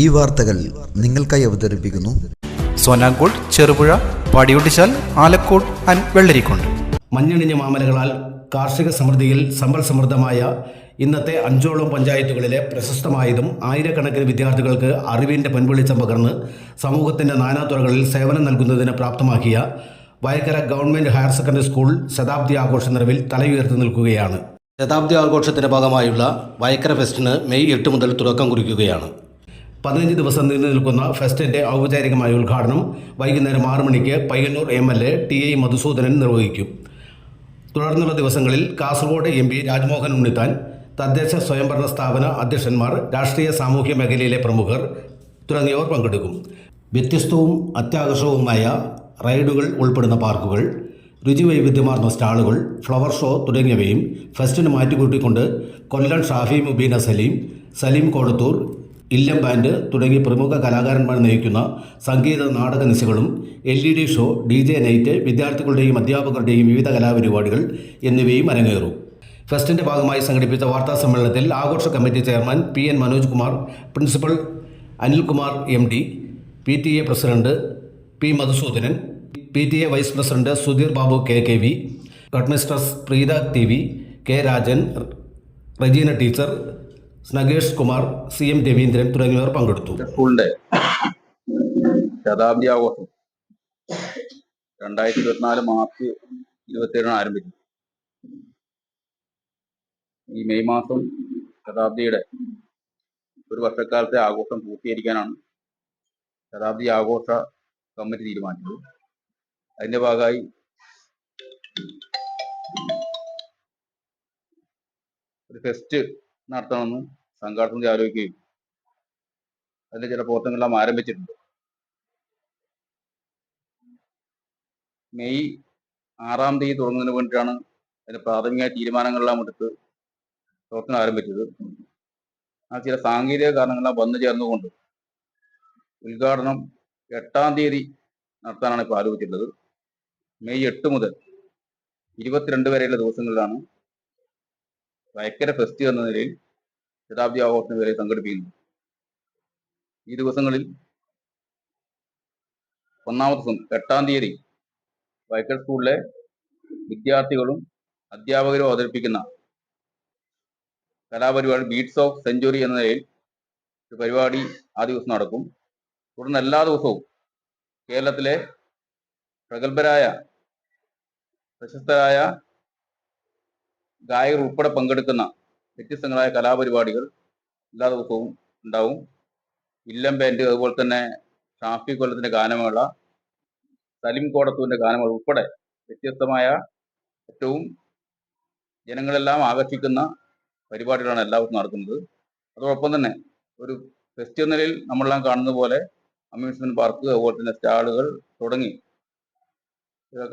ഈ വാർത്തകൾ നിങ്ങൾക്കായി അവതരിപ്പിക്കുന്നു. സോനാങ്കോട് ചെറുപുഴ പാടിയൊട്ടിച്ചാൽ ആലക്കോട് ആൻഡ് വെള്ളരിക്കുണ്ട്. മഞ്ഞണിഞ്ഞ മാമലകളാൽ കാർഷിക സമൃദ്ധിയിൽ സമ്പൽ സമൃദ്ധമായ ഇന്നത്തെ അഞ്ചോളം പഞ്ചായത്തുകളിലെ പ്രശസ്തമായതും ആയിരക്കണക്കിന് വിദ്യാർത്ഥികൾക്ക് അറിവിന്റെ പൊൻവെളിച്ചം പകർന്ന് സമൂഹത്തിന്റെ നാനാതുറകളിൽ സേവനം നൽകുന്നതിന് പ്രാപ്തമാക്കിയ Vayakkara government higher secondary school ശതാബ്ദി ആഘോഷ നിറവിൽ തലയുയർത്തി നിൽക്കുകയാണ്. ശതാബ്ദി ആഘോഷത്തിന്റെ ഭാഗമായുള്ള വയക്കര ഫെസ്റ്റിന് മെയ് എട്ട് മുതൽ തുടക്കം കുറിക്കുകയാണ്. പതിനഞ്ച് ദിവസം നീണ്ടു നിൽക്കുന്ന ഫെസ്റ്റിന്റെ ഔപചാരികമായ ഉദ്ഘാടനം വൈകുന്നേരം ആറ് മണിക്ക് Payyanur M L A T I Madhusoodanan നിർവഹിക്കും. തുടർന്നുള്ള ദിവസങ്ങളിൽ കാസർഗോഡ് എം പി രാജ്മോഹൻ ഉണ്ണിത്താൻ തദ്ദേശ സ്വയംഭരണ സ്ഥാപന അധ്യക്ഷന്മാർ രാഷ്ട്രീയ സാമൂഹ്യ മേഖലയിലെ പ്രമുഖർ തുടങ്ങിയവർ പങ്കെടുക്കും. വ്യത്യസ്തവും അത്യാകർഷകവുമായ റൈഡുകൾ ഉൾപ്പെടുന്ന പാർക്കുകൾ രുചിവൈവിധ്യമാർന്ന സ്റ്റാളുകൾ ഫ്ലവർ ഷോ തുടങ്ങിയവയും ഫെസ്റ്റിന് മാറ്റിക്കൂട്ടിക്കൊണ്ട് കൊല്ലം ഷാഫി മുബീന സലീം സലീം കോടത്തൂർ ഇല്ലം ബാൻഡ് തുടങ്ങി പ്രമുഖ കലാകാരന്മാർ നയിക്കുന്ന സംഗീത നാടക നിശകളും L E D show D J night വിദ്യാർത്ഥികളുടെയും അധ്യാപകരുടെയും വിവിധ കലാപരിപാടികൾ എന്നിവയും അരങ്ങേറും. ഫെസ്റ്റിന്റെ ഭാഗമായി സംഘടിപ്പിച്ച വാർത്താ സമ്മേളനത്തിൽ ആഘോഷ committee chairman P N Manoj Kumar principal Anilkumar M D P T A president P Madhusoodanan P T A vice president Sudheer Babu K K V headmistress Preetha T V K Rajan Rejina teacher Snagesh Kumar C M Raveendran തുടങ്ങിയവർ പങ്കെടുത്തു. ശതാബ്ദി ആഘോഷം. രണ്ടായിരത്തി ഇരുപത്തിനാല് March ഇരുപത്തിയേഴിന് ആരംഭിച്ചു ഈ May മാസം ശതാബ്ദിയുടെ ഒരു വർഷക്കാലത്തെ ആഘോഷം പൂർത്തീകരിക്കാനാണ് ശതാബ്ദി ആഘോഷ കമ്മിറ്റി തീരുമാനിച്ചത്. അതിന്റെ ഭാഗമായി ഒരു ഫെസ്റ്റ് നടത്തണമെന്ന് സംഘാടനത്തിൽ ആലോചിക്കുകയും അതിന്റെ ചില പ്രവർത്തനങ്ങളെല്ലാം ആരംഭിച്ചിട്ടുണ്ട്. മെയ് ആറാം തീയതി തുടങ്ങുന്നതിന് വേണ്ടിയിട്ടാണ് അതിന്റെ പ്രാഥമിക തീരുമാനങ്ങളെല്ലാം എടുത്ത് പ്രവർത്തനം ആരംഭിച്ചത്. ആ ചില സാങ്കേതിക കാരണങ്ങളെല്ലാം വന്നു ചേർന്നുകൊണ്ട് ഉദ്ഘാടനം എട്ടാം തീയതി നടത്താനാണ് ഇപ്പോൾ ആലോചിച്ചിട്ടുള്ളത്. മെയ് എട്ട് മുതൽ ഇരുപത്തിരണ്ട് വരെയുള്ള ദിവസങ്ങളിലാണ് വയക്കര ഫെസ്റ്റ് എന്ന നിലയിൽ ശതാബ്ദി ആഘോഷത്തിന് വരെ സംഘടിപ്പിക്കുന്നു ഈ ദിവസങ്ങളിൽ ഒന്നാമത്തെ ദിവസം എട്ടാം തീയതി വൈക്കൽ സ്കൂളിലെ വിദ്യാർത്ഥികളും അധ്യാപകരും അവതരിപ്പിക്കുന്ന കലാപരിപാടി ബീറ്റ്സ് ഓഫ് സെഞ്ചുറി എന്ന നിലയിൽ ഒരു പരിപാടി ആ ദിവസം നടക്കും. തുടർന്ന് എല്ലാ ദിവസവും കേരളത്തിലെ പ്രഗത്ഭരായ പ്രശസ്തരായ ഗായകർ ഉൾപ്പെടെ പങ്കെടുക്കുന്ന വ്യത്യസ്തങ്ങളായ കലാപരിപാടികൾ എല്ലാ ദിവസവും ഉണ്ടാവും. ഇല്ലം ബാൻഡ് അതുപോലെ തന്നെ ഷാഫി കൊല്ലത്തിന്റെ ഗാനമേള സലിം കോടത്തൂരിന്റെ ഗാനമേള ഉൾപ്പെടെ വ്യത്യസ്തമായ ഏറ്റവും ജനങ്ങളെല്ലാം ആകർഷിക്കുന്ന പരിപാടികളാണ് എല്ലാവർക്കും നടക്കുന്നത് അതോടൊപ്പം തന്നെ ഒരു ഫെസ്റ്റ് നിലയിൽ നമ്മളെല്ലാം കാണുന്ന പോലെ അമ്യൂസ്മെന്റ് പാർക്ക് അതുപോലെ തന്നെ സ്റ്റാളുകൾ തുടങ്ങി.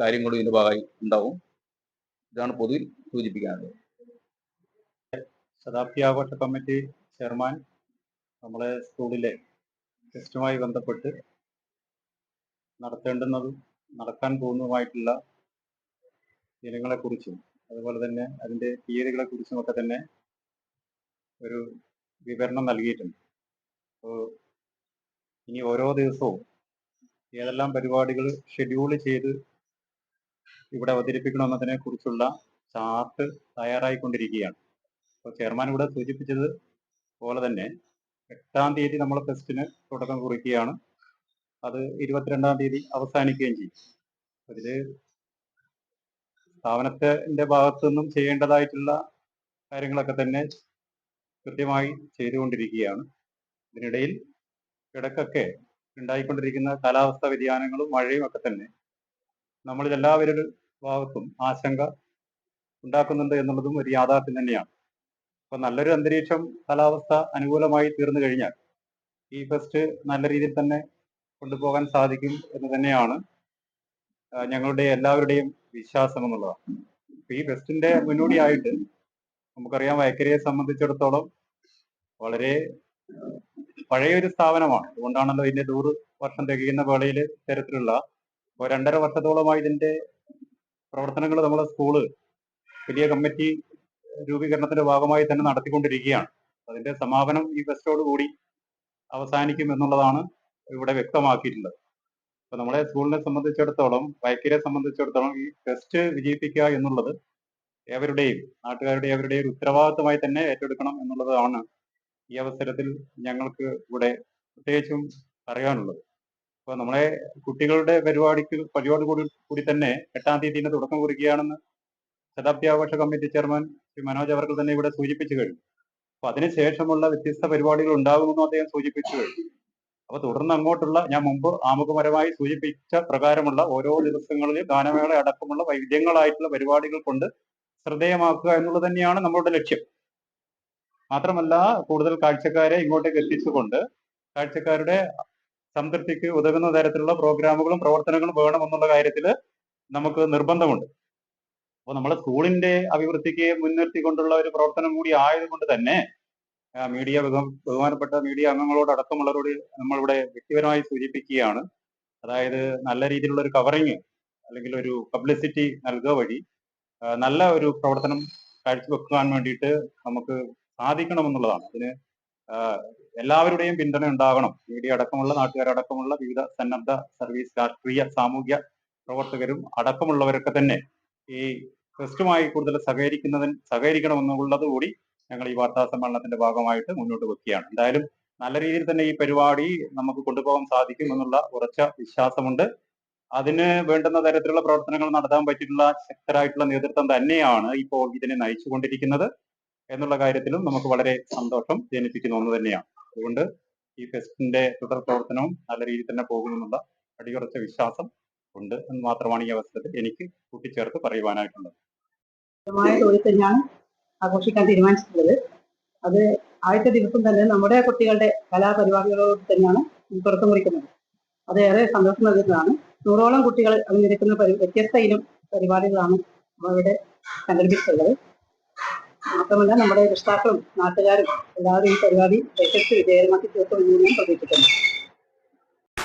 കാര്യങ്ങളും ഇതിന്റെ ഭാഗമായി ഉണ്ടാവും. ഇതാണ് പൊതുവിൽ സൂചിപ്പിക്കാനുള്ളത്. ശതാബ്ദി ആഘോഷ കമ്മിറ്റി ചെയർമാൻ നമ്മളെ സ്കൂളിലെ ടെസ്റ്റുമായി ബന്ധപ്പെട്ട് നടത്തേണ്ടുന്നതും നടക്കാൻ പോകുന്നതുമായിട്ടുള്ള ഇനങ്ങളെക്കുറിച്ചും അതുപോലെ തന്നെ അതിന്റെ തീയതികളെ കുറിച്ചും ഒക്കെ തന്നെ ഒരു വിവരണം നൽകിയിട്ടുണ്ട്. അപ്പോൾ ഇനി ഓരോ ദിവസവും ഏതെല്ലാം പരിപാടികൾ ഷെഡ്യൂൾ ചെയ്ത് ഇവിടെ അവതരിപ്പിക്കണമെന്നതിനെ കുറിച്ചുള്ള ചാർട്ട് തയ്യാറായിക്കൊണ്ടിരിക്കുകയാണ്. അപ്പോൾ ചെയർമാൻ ഇവിടെ സൂചിപ്പിച്ചത് പോലെ തന്നെ എട്ടാം തീയതി നമ്മൾ ഫെസ്റ്റിന് തുടക്കം കുറിക്കുകയാണ്. അത് ഇരുപത്തിരണ്ടാം തീയതി അവസാനിക്കുകയും ചെയ്യും. അതിൽ സ്ഥാപനത്തിന്റെ ഭാഗത്തു നിന്നും ചെയ്യേണ്ടതായിട്ടുള്ള കാര്യങ്ങളൊക്കെ തന്നെ കൃത്യമായി ചെയ്തുകൊണ്ടിരിക്കുകയാണ്. ഇതിനിടയിൽ ഇടക്കൊക്കെ ഉണ്ടായിക്കൊണ്ടിരിക്കുന്ന കാലാവസ്ഥാ വ്യതിയാനങ്ങളും മഴയും ഒക്കെ തന്നെ നമ്മളിൽ എല്ലാവരുടെ ഭാഗത്തും ആശങ്ക ഉണ്ടാക്കുന്നുണ്ട് എന്നുള്ളതും ഒരു യാഥാർത്ഥ്യം തന്നെയാണ്. അപ്പൊ നല്ലൊരു അന്തരീക്ഷം കാലാവസ്ഥ അനുകൂലമായി തീർന്നു കഴിഞ്ഞാൽ ഈ ഫെസ്റ്റ് നല്ല രീതിയിൽ തന്നെ കൊണ്ടുപോകാൻ സാധിക്കും എന്ന് തന്നെയാണ് ഞങ്ങളുടെ എല്ലാവരുടെയും വിശ്വാസം എന്നുള്ളതാണ്. ഈ ഫെസ്റ്റിന്റെ മുന്നോടിയായിട്ട് നമുക്കറിയാം വയക്കരയെ സംബന്ധിച്ചിടത്തോളം വളരെ പഴയൊരു സ്ഥാപനമാണ്. അതുകൊണ്ടാണല്ലോ ഇതിന്റെ നൂറ് വർഷം തികയുന്ന വേളയിൽ ഇത്തരത്തിലുള്ള രണ്ടര വർഷത്തോളമായി ഇതിന്റെ പ്രവർത്തനങ്ങൾ നമ്മുടെ സ്കൂൾ വലിയ കമ്മിറ്റി രൂപീകരണത്തിന്റെ ഭാഗമായി തന്നെ നടത്തിക്കൊണ്ടിരിക്കുകയാണ്. അതിന്റെ സമാപനം ഈ കൂടി അവസാനിക്കും എന്നുള്ളതാണ് ഇവിടെ വ്യക്തമാക്കിയിട്ടുള്ളത്. അപ്പൊ നമ്മളെ സ്കൂളിനെ സംബന്ധിച്ചിടത്തോളം വൈക്കിരെ സംബന്ധിച്ചിടത്തോളം ഈ ഫെസ്റ്റ് വിജയിപ്പിക്കുക എന്നുള്ളത് ഏവരുടെയും നാട്ടുകാരുടെയും അവരുടെയും ഒരു ഉത്തരവാദിത്തമായി തന്നെ ഏറ്റെടുക്കണം എന്നുള്ളതാണ് ഈ അവസരത്തിൽ ഞങ്ങൾക്ക് ഇവിടെ പ്രത്യേകിച്ചും പറയാനുള്ളത്. അപ്പൊ നമ്മളെ കുട്ടികളുടെ പരിപാടിക്ക് പരിപാടി കൂടി കൂടി തന്നെ എട്ടാം തീയതി തുടക്കം കുറിക്കുകയാണെന്ന് ശതാബ്ദി ആഘോഷ കമ്മിറ്റി ചെയർമാൻ ശ്രീ മനോജ് അവർക്ക് തന്നെ ഇവിടെ സൂചിപ്പിച്ചു കഴിഞ്ഞു. അപ്പൊ അതിനുശേഷമുള്ള വ്യത്യസ്ത പരിപാടികൾ ഉണ്ടാകുമെന്നും അദ്ദേഹം സൂചിപ്പിച്ചു കഴിഞ്ഞു. അപ്പൊ തുടർന്ന് അങ്ങോട്ടുള്ള ഞാൻ മുമ്പ് ആമുഖപരമായി സൂചിപ്പിച്ച പ്രകാരമുള്ള ഓരോ ദിവസങ്ങളിലും ഗാനമേള അടക്കമുള്ള വൈവിധ്യങ്ങളായിട്ടുള്ള പരിപാടികൾ കൊണ്ട് ശ്രദ്ധേയമാക്കുക എന്നുള്ളത് തന്നെയാണ് നമ്മളുടെ ലക്ഷ്യം. മാത്രമല്ല കൂടുതൽ കാഴ്ചക്കാരെ ഇങ്ങോട്ടേക്ക് എത്തിച്ചുകൊണ്ട് കാഴ്ചക്കാരുടെ സംതൃപ്തിക്ക് ഉതകുന്ന തരത്തിലുള്ള പ്രോഗ്രാമുകളും പ്രവർത്തനങ്ങളും വേണമെന്നുള്ള കാര്യത്തിൽ നമുക്ക് നിർബന്ധമുണ്ട്. അപ്പോൾ നമ്മളെ സ്കൂളിന്റെ അഭിവൃദ്ധിക്ക് മുൻനിർത്തിക്കൊണ്ടുള്ള ഒരു പ്രവർത്തനം കൂടി ആയതുകൊണ്ട് തന്നെ മീഡിയ ബഹു- ബഹുമാനപ്പെട്ട മീഡിയ അംഗങ്ങളോട് അടക്കമുള്ളവരോട് നമ്മളിവിടെ വ്യക്തിപരമായി സൂചിപ്പിക്കുകയാണ്. അതായത് നല്ല രീതിയിലുള്ള ഒരു കവറിങ് അല്ലെങ്കിൽ ഒരു പബ്ലിസിറ്റി നൽകുക വഴി നല്ല ഒരു പ്രവർത്തനം കാഴ്ചവെക്കാൻ വേണ്ടിയിട്ട് നമുക്ക് സാധിക്കണമെന്നുള്ളതാണ്. അതിന് എല്ലാവരുടെയും പിന്തുണ ഉണ്ടാകണം. മീഡിയ അടക്കമുള്ള നാട്ടുകാരടക്കമുള്ള വിവിധ സന്നദ്ധ സർവീസ് രാഷ്ട്രീയ സാമൂഹ്യ പ്രവർത്തകരും അടക്കമുള്ളവരൊക്കെ തന്നെ ഈ ട്രസ്റ്റുമായി കൂടുതൽ സഹകരിക്കുന്നതിന് സഹകരിക്കണമെന്നുള്ളത് കൂടി ഞങ്ങൾ ഈ വാർത്താ സമ്മേളനത്തിന്റെ ഭാഗമായിട്ട് മുന്നോട്ട് വെക്കുകയാണ്. എന്തായാലും നല്ല രീതിയിൽ തന്നെ ഈ പരിപാടി നമുക്ക് കൊണ്ടുപോകാൻ സാധിക്കും എന്നുള്ള ഉറച്ച വിശ്വാസമുണ്ട്. അതിന് വേണ്ടുന്ന തരത്തിലുള്ള പ്രവർത്തനങ്ങൾ നടത്താൻ പറ്റിയിട്ടുള്ള ശക്തരായിട്ടുള്ള നേതൃത്വം തന്നെയാണ് ഇപ്പോൾ ഇതിനെ നയിച്ചുകൊണ്ടിരിക്കുന്നത്. എന്നുള്ള കാര്യത്തിലും നമുക്ക് വളരെ സന്തോഷം ജനിപ്പിക്കുന്ന ഒന്ന് തന്നെയാണ്. അതുകൊണ്ട് ഈ ഫെസ്റ്റിന്റെ തുടർ പ്രവർത്തനവും നല്ല രീതിയിൽ തന്നെ പോകുമെന്നുള്ള അടിയുറച്ച വിശ്വാസം ഉണ്ട് എന്ന് മാത്രമാണ് ഈ അവസരത്തിൽ എനിക്ക് കൂട്ടിച്ചേർത്ത് പറയുവാനായിട്ടുള്ളത്. തന്നെയാണ് ആഘോഷിക്കാൻ തീരുമാനിച്ചിട്ടുള്ളത്. അത് ആദ്യത്തെ ദിവസം തന്നെ നമ്മുടെ കുട്ടികളുടെ കലാപരിപാടികളോട് തന്നെയാണ് തുറക്കം കുറിക്കുന്നത്. അത് ഏറെ സന്തോഷം നൽകുന്നതാണ്. നൂറോളം കുട്ടികൾ അണിനിരക്കുന്ന വ്യത്യസ്ത ഇനം പരിപാടികളാണ് നമ്മളിവിടെ സംഘടിപ്പിച്ചിട്ടുള്ളത്. മാത്രമല്ല നമ്മുടെ രക്ഷിതാക്കളും നാട്ടുകാരും എല്ലാവരും ഈ പരിപാടി യശസ്വി വിജയകരമാക്കി തീർക്കുമെന്ന് ഞാൻ പ്രതീക്ഷിക്കുന്നു.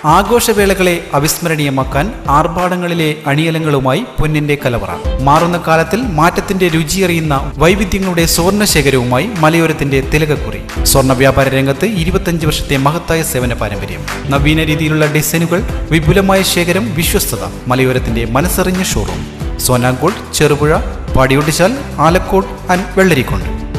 ആഘോഷവേളകളെ അവിസ്മരണീയമാക്കാൻ ആർഭാടങ്ങളിലെ അണിയലങ്ങളുമായി പൊന്നിന്റെ കലവറ. മാറുന്ന കാലത്തിൽ മാറ്റത്തിന്റെ രുചിയറിയുന്ന വൈവിധ്യങ്ങളുടെ സ്വർണ ശേഖരവുമായി മലയോരത്തിന്റെ തിലകക്കുറി. സ്വർണ വ്യാപാര രംഗത്ത് ഇരുപത്തഞ്ച് വർഷത്തെ മഹത്തായ സേവന പാരമ്പര്യം. നവീന രീതിയിലുള്ള ഡിസൈനുകൾ വിപുലമായ ശേഖരം വിശ്വസ്തത മലയോരത്തിന്റെ മനസ്സറിഞ്ഞ ഷോറൂം സോനാങ്കോട് ചെറുപുഴ പാടിയൊട്ടിച്ചാൽ ആലക്കോട് ആൻഡ് വെള്ളരിക്കുണ്ട്.